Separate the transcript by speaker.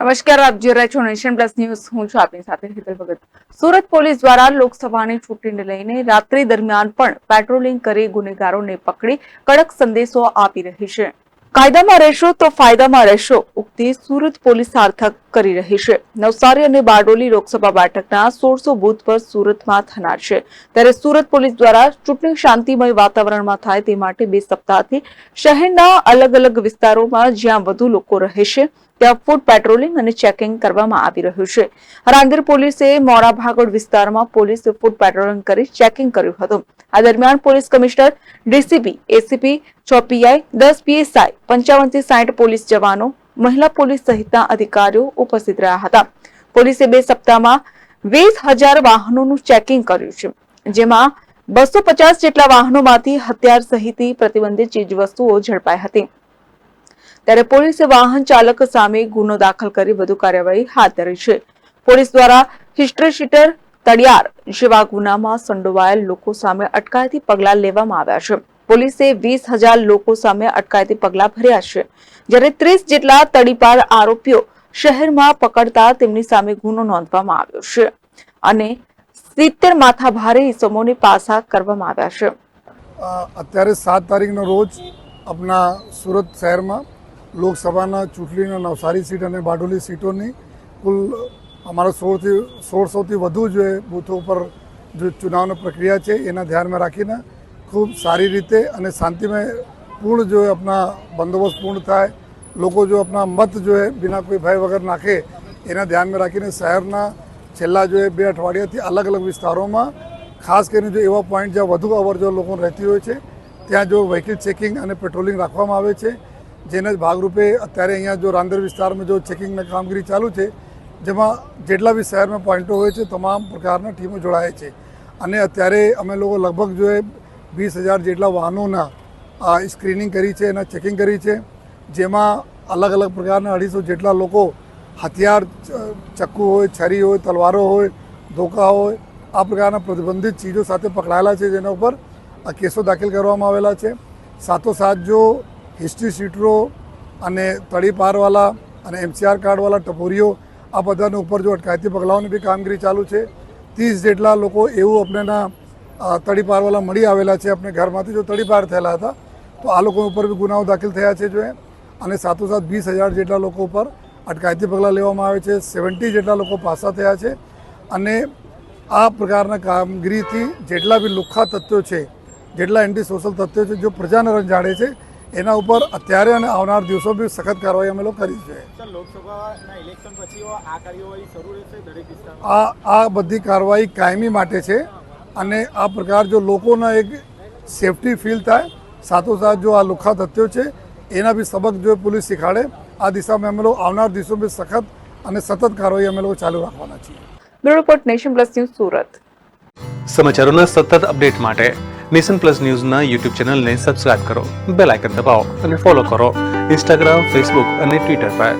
Speaker 1: નમસ્કાર, આપ જોઈ રહ્યા છો નેશન પ્લસ ન્યૂઝ. હું છું આપની સાથે હિતલ ભગત. સુરત પોલીસ દ્વારા લોકસભાની ચૂંટણીને લઈને રાત્રિ દરમિયાન પણ પેટ્રોલિંગ કરી ગુનેગારોને પકડી કડક સંદેશો આપી રહી છે. કાયદામાં રહેશો તો ફાયદામાં રહેશો ઉક્તિ સુરત પોલીસ સાર્થક કરી રહી છે. નવસારી અને બારડોલી લોકસભા બેઠકના સોળસો બૂથ પર સુરતમાં થનાર છે. ત્યારે સુરત પોલીસ દ્વારા ચૂંટણી શાંતિમય વાતાવરણમાં થાય તે માટે બે સપ્તાહથી શહેરના અલગ અલગ વિસ્તારોમાં જ્યાં વધુ લોકો રહે છે, ત્યાં ફૂડ પેટ્રોલિંગ અને ચેકિંગ કરવામાં આવી રહ્યું છે. રાંદેર પોલીસે મોરા ભાગોળ વિસ્તારમાં પોલીસ ફૂડ પેટ્રોલિંગ કરી ચેકિંગ કર્યું હતું. આ દરમિયાન પોલીસ કમિશનર, ડીસીપી, એસીપી છ પીઆઈ દસ પીએસઆઈ પંચાવનથી સાઠ પોલીસ જવાનો મહિલા પોલીસ સહિતના અધિકારીઓ ઉપસ્થિત રહ્યા હતા. પોલીસે બે સપ્તાહમાં વીસ હજાર વાહનોનું ચેકિંગ કર્યું છે, જેમાં બસો પચાસ જેટલા વાહનોમાંથી હથિયાર સહિતની પ્રતિબંધિત ચીજવસ્તુઓ ઝડપાઈ હતી. ત્યારે પોલીસે વાહન ચાલક સામે ગુનો દાખલ કરી વધુ કાર્યવાહી હાથ ધરી છે. પોલીસ દ્વારા હિસ્ટ્રી શીટર તડિયાર જેવા ગુનામાં સંડોવાયેલ લોકો સામે અટકાયતી પગલાં લેવામાં આવ્યા છે. પોલીસે વીસ હજાર લોકો સામે અટકાયતી પગલાં ભર્યા છે. જ્યારે ત્રીસ જેટલા તડીપાર આરોપીઓ શહેરમાં પકડતા તેમની સામે ગુનો નોંધવામાં આવ્યો છે અને સિત્તેર માથાભારે ઇસમોને પાસા કરવામાં આવ્યા છે.
Speaker 2: અત્યારે સાત તારીખનો રોજ આપણા સુરત શહેરમાં લોકસભાના ચૂંટણીના નવસારી સીટ અને બારડોલી સીટોની કુલ અમારા સોળથી, સોળસોથી વધુ જે બૂથો ઉપર જે ચુનાવની પ્રક્રિયા છે, એના ધ્યાનમાં રાખીને ખૂબ સારી રીતે અને શાંતિમય પૂર્ણ એ આપણા બંદોબસ્ત પૂર્ણ થાય, લોકો જો આપણા મત જો એ બિના કોઈ ભય વગર નાખે, એના ધ્યાનમાં રાખીને શહેરના છેલ્લા જો બે અઠવાડિયાથી અલગ અલગ વિસ્તારોમાં, ખાસ કરીને જો એવા પોઈન્ટ જ્યાં વધુ અવર જો લોકો રહેતી હોય છે, ત્યાં જો વ્હીકલ ચેકિંગ અને પેટ્રોલિંગ રાખવામાં આવે છે, જેના જ ભાગરૂપે અત્યારે અહીંયા જો રાંદેર વિસ્તારમાં જો ચેકિંગની કામગીરી ચાલુ છે, જેમાં જેટલા બી શહેરમાં પોઈન્ટો હોય છે, તમામ પ્રકારના ટીમો જોડાય છે. અને અત્યારે અમે લોકો લગભગ જો એ વીસ હજાર જેટલા વાહનોના આ સ્ક્રીનિંગ કરી છે એના ચેકિંગ કરી છે. જેમાં અલગ અલગ પ્રકારના અઢીસો જેટલા લોકો હથિયાર ચક્કુ હોય છરી હોય તલવારો હોય ધોકા હોય આ પ્રકારના પ્રતિબંધિત ચીજો સાથે પકડાયેલા છે જેના ઉપર આ કેસો દાખલ કરવામાં આવેલા છે. સાથોસાથ જો હિસ્ટ્રી શીટરો અને તડીપારવાળા અને એમસીઆર કાર્ડવાળા ટપોરીઓ આ બધાને ઉપર જો અટકાયતી પગલાઓની બી કામગીરી ચાલુ છે. ત્રીસ જેટલા લોકો એવું આપણેના અ, તડીપારવાળા મળી આવેલા છે આપણે ઘરમાંથી જો તડીપાર થયેલા હતા તો આ લોકો ઉપર બી ગુનાઓ દાખલ થયા છે જોઈએ અને સાથોસાથ વીસ હજાર જેટલા લોકો ઉપર અટકાયતી પગલાં લેવામાં આવે છે સેવન્ટી જેટલા લોકો પાસા થયા છે. અને આ પ્રકારના કામગીરીથી જેટલા બી લુખ્ખા તત્વો છે જેટલા એન્ટી સોશિયલ તત્વો છે જો પ્રજાને રંજાડે છે એના ઉપર અત્યારે અને આવનાર દિવસો બી સખત કાર્યવાહી અમે લોકો કરી છે.
Speaker 3: આ
Speaker 2: આ બધી કાર્યવાહી કાયમી માટે છે. અને આ પ્રકાર જો લોકોના એક સેફટી ફીલ થાય સાથોસાથ જો આ લુખા તથ્યો છે એના બી સબક જો પોલીસ શીખાડે આ દિશામાં અમે લોકો આવનાર દિવસો બી સખત અને સતત કાર્યવાહી અમે લોકો ચાલુ રાખવાના છીએ.
Speaker 1: Bureau report nation plus news Surat.
Speaker 4: સમાચારોના સતત અપડેટ માટે નેશન પ્લસ ન્યૂઝના યુટ્યુબ ચેનલને સબસ્ક્રાઇબ કરો બેલ આઇકન દબાવો અને ફોલો કરો. ઇન્સ્ટાગ્રામ ફેસબુક અને ટ્વિટર પર.